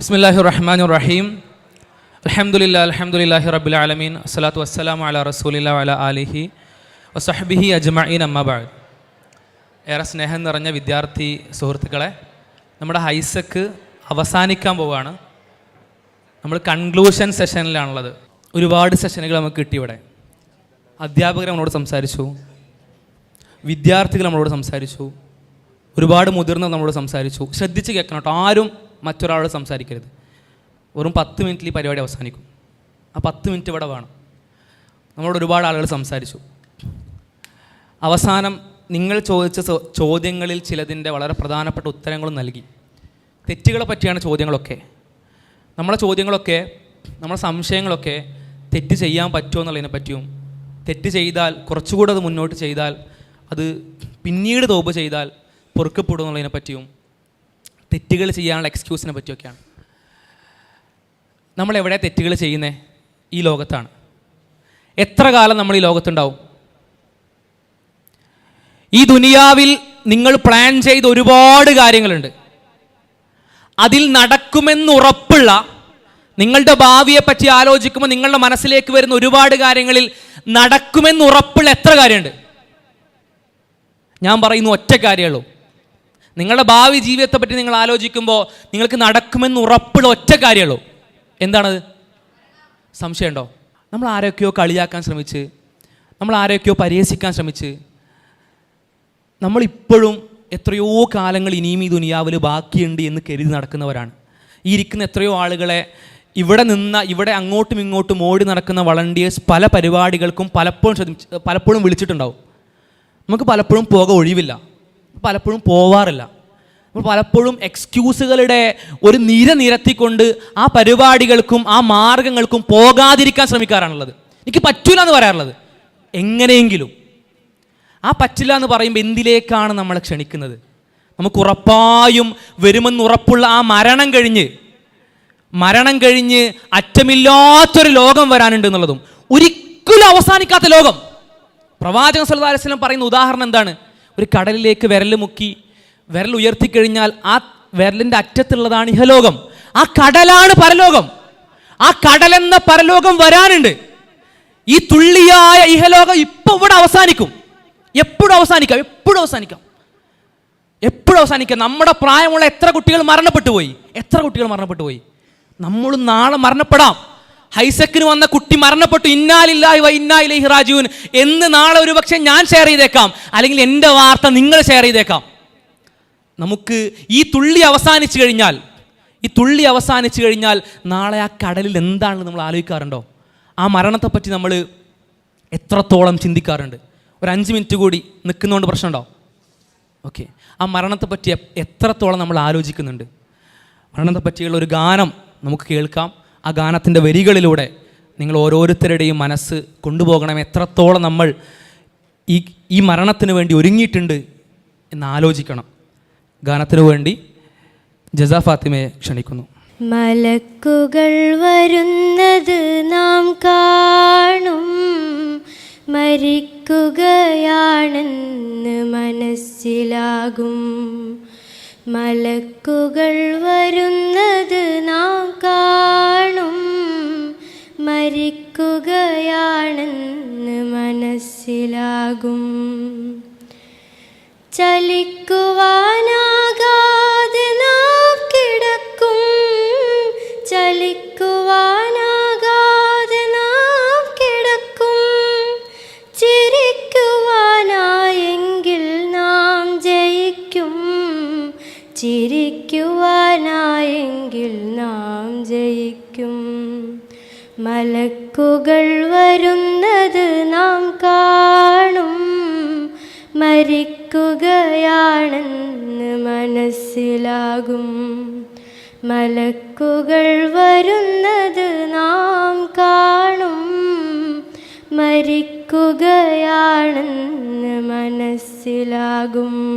ബിസ്മില്ലാഹി റഹ്മാൻ റഹീം അലഹമുല്ല അലഹമുല്ലാഹി റബുൽ ആലമീൻ അസ്സലാത്തു വസ്സലാമു അല റസൂലില്ല അല ആലിഹി വസഹബിഹി അജ്മഈൻ അമ്മബാദ് ഏറെ സ്നേഹം നിറഞ്ഞ വിദ്യാർത്ഥി സുഹൃത്തുക്കളെ നമ്മുടെ ഹൈസക്ക് അവസാനിക്കാൻ പോവുകയാണ്. നമ്മൾ കൺക്ലൂഷൻ സെഷനിലാണുള്ളത് ഒരുപാട് സെഷനുകൾ നമുക്ക് കിട്ടി ഇവിടെ അധ്യാപകർ നമ്മളോട് സംസാരിച്ചു. വിദ്യാർത്ഥികൾ നമ്മളോട് സംസാരിച്ചു. ഒരുപാട് മുതിർന്നവർ നമ്മളോട് സംസാരിച്ചു. ശ്രദ്ധിച്ച് കേൾക്കണം കേട്ടോ. ആരും മറ്റൊരാളോട് സംസാരിക്കരുത്. വെറും പത്ത് മിനിറ്റിൽ ഈ പരിപാടി അവസാനിക്കും. ആ പത്ത് മിനിറ്റ് ഇവിടെ വേണം. നമ്മളോട് ഒരുപാട് ആളുകൾ സംസാരിച്ചു. അവസാനം നിങ്ങൾ ചോദിച്ച ചോദ്യങ്ങളിൽ ചിലതിന്റെ വളരെ പ്രധാനപ്പെട്ട ഉത്തരങ്ങളും നൽകി. തെറ്റുകളെ പറ്റിയാണ് ചോദ്യങ്ങളൊക്കെ. നമ്മളെ ചോദ്യങ്ങളൊക്കെ നമ്മളെ സംശയങ്ങളൊക്കെ തെറ്റ് ചെയ്യാൻ പറ്റുമോ എന്നുള്ളതിനെ പറ്റിയും തെറ്റ് ചെയ്താൽ കുറച്ചുകൂടെ അത് മുന്നോട്ട് ചെയ്താൽ അത് പിന്നീട് തോപ് ചെയ്താൽ പൊറുക്കപ്പെടും എന്നുള്ളതിനെ പറ്റിയും തെറ്റുകൾ ചെയ്യാനുള്ള എക്സ്ക്യൂസിനെ പറ്റിയൊക്കെയാണ്. നമ്മൾ എവിടെ തെറ്റുകൾ ചെയ്യുന്നത് ഈ ലോകത്താണ്. എത്ര കാലം നമ്മൾ ഈ ലോകത്തുണ്ടാവും? ഈ ദുനിയാവിൽ നിങ്ങൾ പ്ലാൻ ചെയ്ത ഒരുപാട് കാര്യങ്ങളുണ്ട്. അതിൽ നടക്കുമെന്നുറപ്പുള്ള നിങ്ങളുടെ ഭാവിയെ പറ്റി ആലോചിക്കുമ്പോൾ നിങ്ങളുടെ മനസ്സിലേക്ക് വരുന്ന ഒരുപാട് കാര്യങ്ങളിൽ നടക്കുമെന്നുറപ്പുള്ള എത്ര കാര്യമുണ്ട്? ഞാൻ പറയുന്നു ഒറ്റ കാര്യമുള്ളൂ നിങ്ങളുടെ ഭാവി ജീവിതത്തെ പറ്റി നിങ്ങൾ ആലോചിക്കുമ്പോൾ നിങ്ങൾക്ക് നടക്കുമെന്ന് ഉറപ്പുള്ള ഒറ്റ കാര്യമുള്ളൂ. എന്താണത് സംശയമുണ്ടോ? നമ്മൾ ആരൊക്കെയോ കളിയാക്കാൻ ശ്രമിച്ച് നമ്മൾ ആരൊക്കെയോ പരിഹസിക്കാൻ ശ്രമിച്ച് നമ്മളിപ്പോഴും എത്രയോ കാലങ്ങൾ ഇനിയും ഈ ദുനിയാവിൽ ബാക്കിയുണ്ട് എന്ന് കരുതി നടക്കുന്നവരാണ്. ഈ ഇരിക്കുന്ന എത്രയോ ആളുകളെ ഇവിടെ നിന്ന ഇവിടെ അങ്ങോട്ടും ഇങ്ങോട്ടും ഓടി നടക്കുന്ന വളണ്ടിയേഴ്സ് പല പരിപാടികൾക്കും പലപ്പോഴും പലപ്പോഴും വിളിച്ചിട്ടുണ്ടാവും. നമുക്ക് പലപ്പോഴും പോക ഒഴിവില്ല. പലപ്പോഴും പോവാറില്ല. നമ്മൾ പലപ്പോഴും എക്സ്ക്യൂസുകളുടെ ഒരു നിര നിരത്തിക്കൊണ്ട് ആ പരിപാടികൾക്കും ആ മാർഗങ്ങൾക്കും പോകാതിരിക്കാൻ ശ്രമിക്കാറാണുള്ളത്. എനിക്ക് പറ്റൂല എന്ന് പറയാറുള്ളത്. എങ്ങനെയെങ്കിലും. ആ പറ്റില്ല എന്ന് പറയുമ്പോൾ എന്തിലേക്കാണ് നമ്മൾ ക്ഷണിക്കുന്നത്? നമുക്ക് ഉറപ്പായും വരുമെന്ന് ഉറപ്പുള്ള ആ മരണം കഴിഞ്ഞ് മരണം കഴിഞ്ഞ് അറ്റമില്ലാത്തൊരു ലോകം വരാനുണ്ട് എന്നുള്ളതും ഒരിക്കലും അവസാനിക്കാത്ത ലോകം. പ്രവാചകൻ അലൈഹി പറയുന്ന ഉദാഹരണം എന്താണ്? ഒരു കടലിലേക്ക് വിരൽ മുക്കി വിരൽ ഉയർത്തിക്കഴിഞ്ഞാൽ ആ വിരലിന്റെ അറ്റത്തുള്ളതാണ് ഇഹലോകം. ആ കടലാണ് പരലോകം. ആ കടലെന്ന പരലോകം വരാനുണ്ട്. ഈ തുള്ളിയായ ഇഹലോകം ഇപ്പൊ ഇവിടെ അവസാനിക്കും. എപ്പോഴും അവസാനിക്കാം എപ്പോഴും അവസാനിക്കാം. എപ്പോഴും അവസാനിക്കാം. നമ്മുടെ പ്രായമുള്ള എത്ര കുട്ടികൾ മരണപ്പെട്ടു പോയി എത്ര കുട്ടികൾ മരണപ്പെട്ടു പോയി നമ്മളും നാളെ മരണപ്പെടാം. ഹൈസക്കിന് വന്ന കുട്ടി മരണപ്പെട്ടു. ഇന്നാലില്ലാഹി വ ഇന്നാ ഇലൈഹി എന്ന് നാളെ ഒരു പക്ഷേ ഞാൻ ഷെയർ ചെയ്തേക്കാം. അല്ലെങ്കിൽ എന്റെ വാർത്ത നിങ്ങൾ ഷെയർ ചെയ്തേക്കാം. നമുക്ക് ഈ തുള്ളി അവസാനിച്ചു കഴിഞ്ഞാൽ ഈ തുള്ളി അവസാനിച്ചു കഴിഞ്ഞാൽ നാളെ ആ കടലിൽ എന്താണെന്ന് നമ്മൾ ആലോചിക്കാറുണ്ടോ? ആ മരണത്തെപ്പറ്റി നമ്മൾ എത്രത്തോളം ചിന്തിക്കാറുണ്ട്? ഒരു അഞ്ച് മിനിറ്റ് കൂടി നിൽക്കുന്നതുകൊണ്ട് പ്രശ്നമുണ്ടോ? ഓക്കെ ആ മരണത്തെപ്പറ്റി എത്രത്തോളം നമ്മൾ ആലോചിക്കുന്നുണ്ട്? മരണത്തെപ്പറ്റിയുള്ള ഒരു ഗാനം നമുക്ക് കേൾക്കാം. ആ ഗാനത്തിന്റെ വരികളിലൂടെ നിങ്ങൾ ഓരോരുത്തരുടെയും മനസ്സ് കൊണ്ടുപോകണം. എത്രത്തോളം നമ്മൾ ഈ ഈ മരണത്തിന് വേണ്ടി ഒരുങ്ങിയിട്ടുണ്ട് എന്ന് ആലോചിക്കണം. ഗാനത്തിനു വേണ്ടി ജസാ ഫാത്തിമയെ ക്ഷണിക്കുന്നു. മലക്കുകൾ വരുന്നത് നാം കാണും. മരിക്കുകയാണെന്ന് മനസ്സിലാകും. മലക്കുകൾ വരുന്നത് നാം കാണും. മരിക്കുകയാണെന്ന് മനസ്സിലാകും. ചലിക്കുവാനാകാതെ നാം കിടക്കും. ചലിക്കുവാനാകാതെ നാം കിടക്കും. ചിരിക്കുവാനായെങ്കിൽ നാം ജയിക്കും. ചിരിക്കുവാനായെങ്കിൽ നാം ജയിക്കും. മലക്കുകൾ വരുന്നത് നാം കാണും. മരിക്കുകയാണെന്ന് മനസ്സിലാകും. മലക്കുകൾ വരുന്നത് നാം കാണും. മരിക്കുകയാണെന്ന് മനസ്സിലാകും.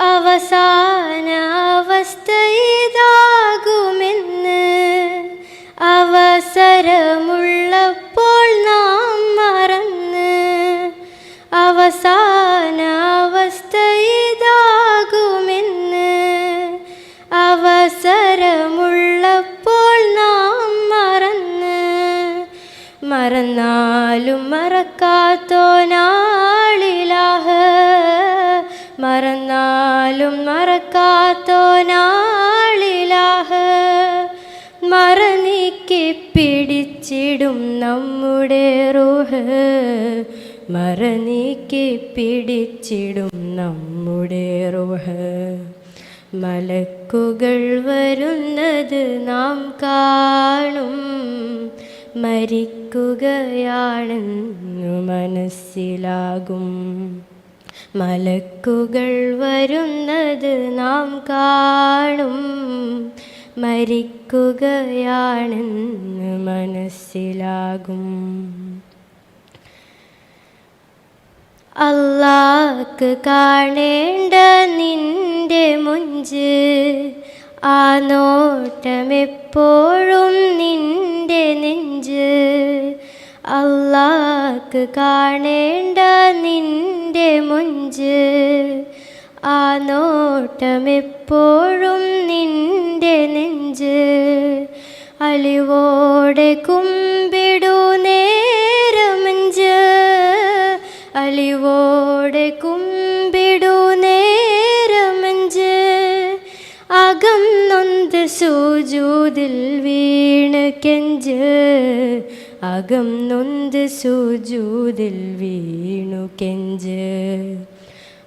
അവസാന അവസ്ഥ ഇതാകുമെന്ന് അവസരമുള്ളപ്പോൾ നാം നമ്മുടെ റോഹ്. മറനീക്കി പിടിച്ചിടും നമ്മുടെ റോഹ്. മലക്കുകൾ വരുന്നത് നാം കാണും. മരിക്കുകയാണെന്നു മനസ്സിലാകും. മലക്കുകൾ വരുന്നത് നാം കാണും. മരിക്കുകയാണെന്ന് മനസ്സിലാകും. അല്ലാക്ക് കാണേണ്ട നിന്റെ മുഞ്ച് ആ നോട്ടമെപ്പോഴും നിന്റെ നെഞ്ച്. അല്ലാക്ക് കാണേണ്ട നിന്റെ മുഞ്ച് ആ നോട്ടമെപ്പോഴും നിന്റെ നെഞ്ച് അലിവോടെ കുമ്പിടു നേരമഞ്ച് അലിവോടെ കുമ്പിടു നേരമഞ്ച് അകം നൊന്ത് സൂജൂതിൽ വീണ് കെഞ്ച് അകം നൊന്ത് സൂജൂതിൽ വീണു കെഞ്ച്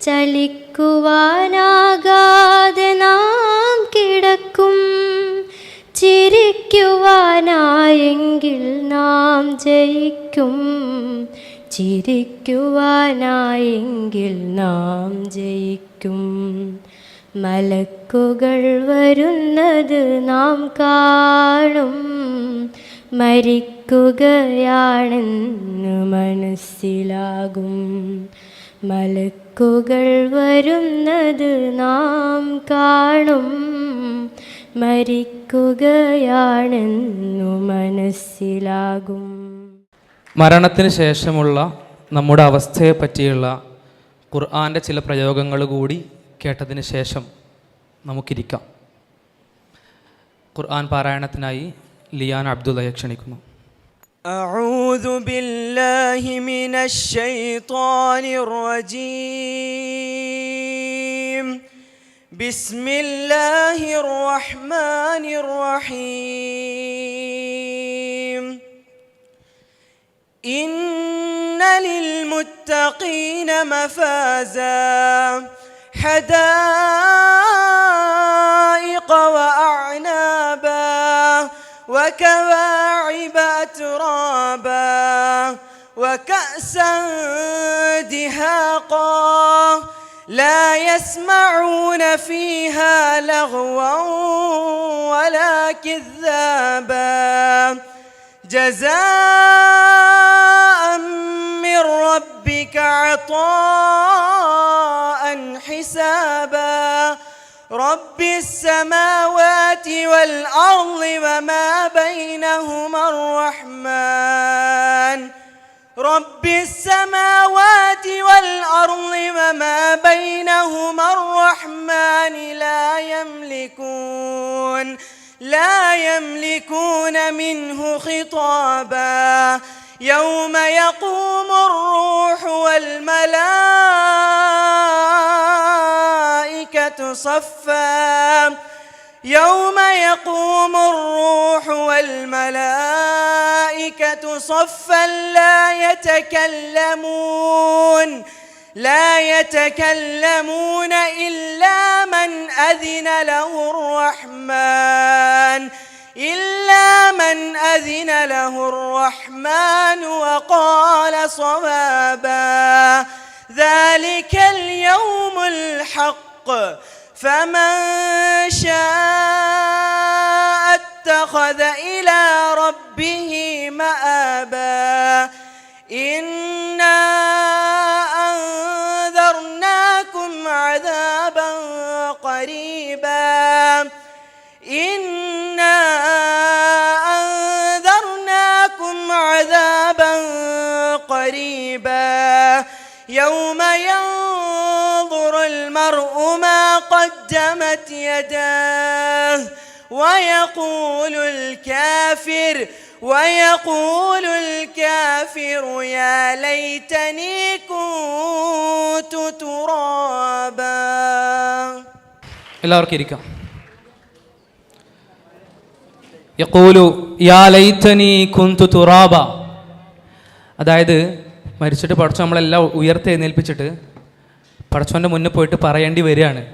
ചലിക്കുവാനാകാതെ നാം കിടക്കും. ചിരിക്കുവാനായെങ്കിൽ നാം ജയിക്കും. ചിരിക്കുവാനായെങ്കിൽ നാം ജയിക്കും. മലക്കുകൾ വരുന്നത് നാം കാണും. മരിക്കുകയാണെന്ന് മനസ്സിലാകും. മലക്കുകൾ വരുന്നത് നാം കാണും. മരിക്കുകയാണെന്നു മനസ്സിലാകും. മരണത്തിന് ശേഷമുള്ള നമ്മുടെ അവസ്ഥയെ പറ്റിയുള്ള ഖുർആന്റെ ചില പ്രയോഗങ്ങൾ കൂടി കേട്ടതിന് ശേഷം നമുക്കിരിക്കാം. ഖുർആൻ പാരായണത്തിനായി ലിയാൻ അബ്ദുള്ളയെ ക്ഷണിക്കുന്നു. أعوذ بالله من الشيطان الرجيم. بسم الله الرحمن الرحيم. إن للمتقين مفازا. حدائق وأعنابا وكواعب أترابا وكأسا دهاقا لا يسمعون فيها لغوا ولا كذابا جزاء من ربك عطاء رب السماوات والأرض وما بينهما الرحمن. رب السماوات والأرض وما بينهما الرحمن لا يملكون لا يملكون منه خطابا. يوم يقوم الروح والملائكة صفا. يوم يقوم الروح والملائكة صفا لا يتكلمون لا يتكلمون إلا من أذن له الرحمن إلا من أذن له الرحمن وقال صوابا. ذلك اليوم الحق. فمن شاء اتخذ إلى ربه مآبا إنا أنذرناكم عذابا قريبا إنا أنذرناكم عذابا قريبا المرء ما قدمت يداه ويقول الكافر ويقول الكافر يا ليتني كنت ترابا എല്ലാവർക്കും ഇരിക്കാം യഖൂലു യാ ലൈതനി കുന്തു തുറാബ അതായത് മരിച്ചിട്ട് പടച്ചോ നമ്മളെല്ലാം ഉയർത്തെഴുന്നേൽപ്പിച്ചിട്ട് പടച്ചോന്റെ മുന്നേ പോയിട്ട് പറയേണ്ടി വരികയാണ്.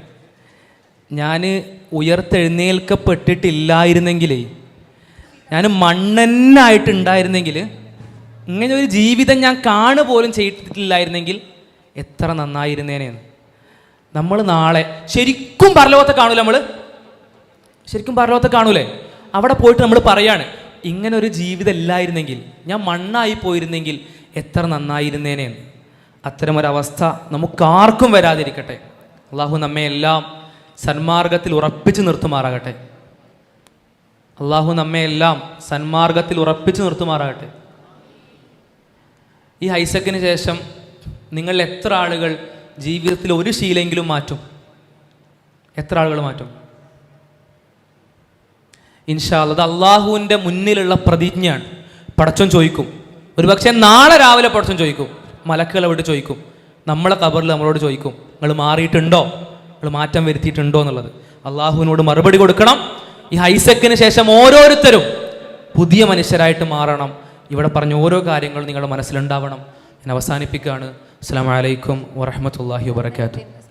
ഞാൻ ഉയർത്തെഴുന്നേൽക്കപ്പെട്ടിട്ടില്ലായിരുന്നെങ്കിലേ ഞാൻ മണ്ണെന്നായിട്ടുണ്ടായിരുന്നെങ്കിൽ ഇങ്ങനെ ഒരു ജീവിതം ഞാൻ കാണു പോലും ചെയ്തിട്ടില്ലായിരുന്നെങ്കിൽ എത്ര നന്നായിരുന്നേനെന്ന്. നമ്മൾ നാളെ ശരിക്കും പരലോകത്തെ കാണൂല നമ്മൾ ശരിക്കും പരലോകത്തെ കാണൂലേ? അവിടെ പോയിട്ട് നമ്മൾ പറയാണ് ഇങ്ങനൊരു ജീവിതം ഇല്ലായിരുന്നെങ്കിൽ ഞാൻ മണ്ണായി പോയിരുന്നെങ്കിൽ എത്ര നന്നായിരുന്നേനെ എന്ന് അത്തരമൊരവസ്ഥ നമുക്കാർക്കും വരാതിരിക്കട്ടെ. അള്ളാഹു നമ്മെ എല്ലാം സന്മാർഗത്തിൽ ഉറപ്പിച്ചു നിർത്തുമാറാകട്ടെ. അള്ളാഹു നമ്മെ എല്ലാം സന്മാർഗത്തിൽ ഉറപ്പിച്ചു നിർത്തുമാറാകട്ടെ. ഈ ഹൈസക്കിന് ശേഷം നിങ്ങൾ എത്ര ആളുകൾ ജീവിതത്തിൽ ഒരു ശീലെങ്കിലും മാറ്റും? എത്ര ആളുകൾ മാറ്റും? ഇൻഷാല്ല അത് അള്ളാഹുവിന്റെ മുന്നിലുള്ള പ്രതിജ്ഞയാണ്. പടച്ചോൻ ചോദിക്കും. ഒരുപക്ഷെ നാളെ രാവിലെ പടച്ചോൻ ചോദിക്കും. മലക്കുകൾ അവിടെ ചോദിക്കും? നമ്മളെ കബറിൽ നമ്മളോട് ചോദിക്കും നിങ്ങൾ മാറിയിട്ടുണ്ടോ? നിങ്ങൾ മാറ്റം വരുത്തിയിട്ടുണ്ടോ? എന്നുള്ളത്. അള്ളാഹുവിനോട് മറുപടി കൊടുക്കണം. ഈ ഹൈസക്കിന് ശേഷം ഓരോരുത്തരും പുതിയ മനുഷ്യരായിട്ട് മാറണം. ഇവിടെ പറഞ്ഞ ഓരോ കാര്യങ്ങളും നിങ്ങളുടെ മനസ്സിലുണ്ടാവണം. ഞാൻ അവസാനിപ്പിക്കുകയാണ്. അസ്സാം വലൈക്കും വറഹമത്തല്ലാഹി വാബർക്കാത്തു